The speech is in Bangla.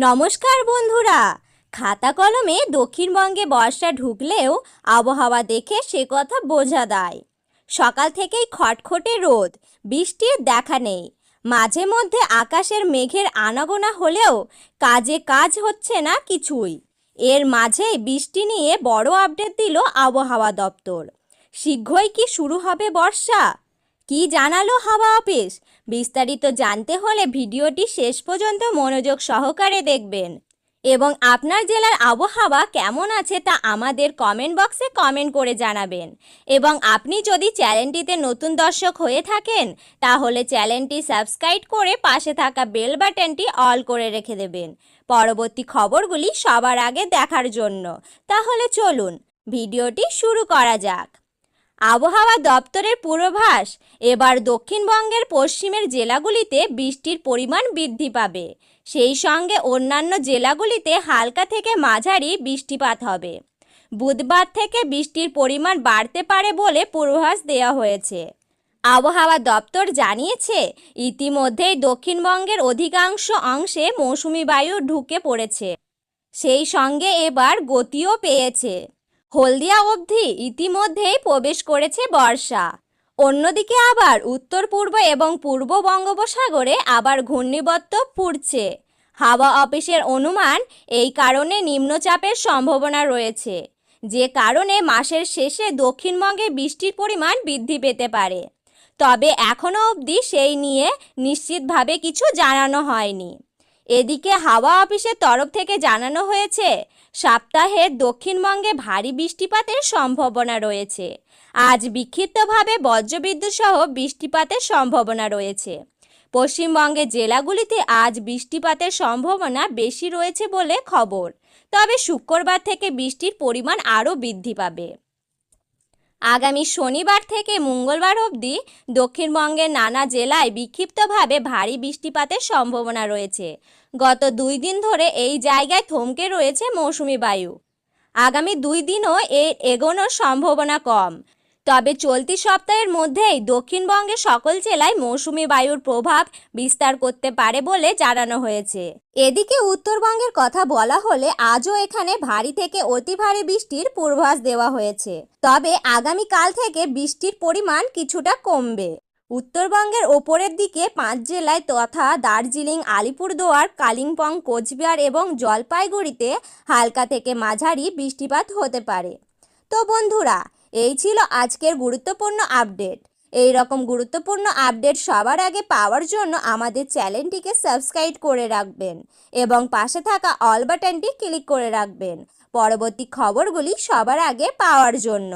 নমস্কার বন্ধুরা। খাতা কলমে দক্ষিণবঙ্গে বর্ষা ঢুকলেও আবহাওয়া দেখে সে কথা বোঝা দেয়। সকাল থেকেই খটখটে রোদ বৃষ্টির দেখা নেই। মাঝে মধ্যে আকাশের মেঘের আনাগোনা হলেও কাজে কাজ হচ্ছে না কিছুই। এর মাঝেই বৃষ্টি নিয়ে বড় আপডেট দিল আবহাওয়া দপ্তর। শীঘ্রই কি শুরু হবে বর্ষা? কি জানালো হাওয়া অফিস? বিস্তারিত জানতে হলে ভিডিওটি শেষ পর্যন্ত মনোযোগ সহকারে দেখবেন। এবং আপনার জেলার আবহাওয়া কেমন আছে তা আমাদের কমেন্ট বক্সে কমেন্ট করে জানাবেন। এবং আপনি যদি চ্যানেলটিতে নতুন দর্শক হয়ে থাকেন, তাহলে চ্যানেলটি সাবস্ক্রাইব করে পাশে থাকা বেল বাটনটি অল করে রেখে দেবেন। পরবর্তী খবরগুলি সবার আগে দেখার জন্য। তাহলে চলুন, ভিডিওটি শুরু করা যাক। আবহাওয়া দপ্তরের পূর্বাভাস, এবার দক্ষিণবঙ্গের পশ্চিমের জেলাগুলিতে বৃষ্টির পরিমাণ বৃদ্ধি পাবে। সেই সঙ্গে অন্যান্য জেলাগুলিতে হালকা থেকে মাঝারি বৃষ্টিপাত হবে। বুধবার থেকে বৃষ্টির পরিমাণ বাড়তে পারে বলে পূর্বাভাস দেওয়া হয়েছে। আবহাওয়া দপ্তর জানিয়েছে, ইতিমধ্যেই দক্ষিণবঙ্গের অধিকাংশ অংশে মৌসুমি বায়ু ঢুকে পড়েছে। সেই সঙ্গে এবার গতিও পেয়েছে। হলদিয়া অবধি ইতিমধ্যেই প্রবেশ করেছে বর্ষা। অন্যদিকে আবার উত্তর পূর্ব এবং পূর্ব বঙ্গোপসাগরে আবার ঘূর্ণিবত্ত পুড়ছে। হাওয়া অফিসের অনুমান এই কারণে নিম্নচাপের সম্ভাবনা রয়েছে, যে কারণে মাসের শেষে দক্ষিণবঙ্গে বৃষ্টির পরিমাণ বৃদ্ধি পেতে পারে। তবে এখনও অবধি সেই নিয়ে নিশ্চিতভাবে কিছু জানানো হয়নি। এদিকে হাওয়া অফিসের তরফ থেকে জানানো হয়েছে সপ্তাহে দক্ষিণবঙ্গে ভারী বৃষ্টিপাতের সম্ভাবনা রয়েছে। আজ বিক্ষিপ্তভাবে বজ্রবিদ্যুৎ সহ বৃষ্টিপাতের সম্ভাবনা রয়েছে। পশ্চিমবঙ্গের জেলাগুলিতে আজ বৃষ্টিপাতের সম্ভাবনা বেশি রয়েছে বলে খবর। তবে শুক্রবার থেকে বৃষ্টির পরিমাণ আরও বৃদ্ধি পাবে। আগামী শনিবার থেকে মঙ্গলবার অবধি দক্ষিণবঙ্গের নানা জেলায় বিক্ষিপ্তভাবে ভারী বৃষ্টিপাতের সম্ভাবনা রয়েছে। গত দুই দিন ধরে এই জায়গায় থমকে রয়েছে মৌসুমি বায়ু। আগামী দুই দিনও এর এগোনোর সম্ভাবনা কম। তবে চলতি সপ্তাহের মধ্যেই দক্ষিণবঙ্গের সকল জেলায় মৌসুমি বায়ুর প্রভাব বিস্তার করতে পারে বলে জানানো হয়েছে। এদিকে উত্তরবঙ্গের কথা বলা হলে আজও এখানে ভারী থেকে অতি ভারী বৃষ্টির পূর্বাভাস দেওয়া হয়েছে। তবে আগামীকাল থেকে বৃষ্টির পরিমাণ কিছুটা কমবে। উত্তরবঙ্গের ওপরের দিকে পাঁচ জেলায় তথা দার্জিলিং, আলিপুরদুয়ার, কালিম্পং, কোচবিহার এবং জলপাইগুড়িতে হালকা থেকে মাঝারি বৃষ্টিপাত হতে পারে। তো বন্ধুরা এই ছিল আজকের গুরুত্বপূর্ণ আপডেট। এই রকম গুরুত্বপূর্ণ আপডেট সবার আগে পাওয়ার জন্য আমাদের চ্যানেলটিকে সাবস্ক্রাইব করে রাখবেন এবং পাশে থাকা অল বাটনটি ক্লিক করে রাখবেন। পরবর্তী খবরগুলি সবার আগে পাওয়ার জন্য।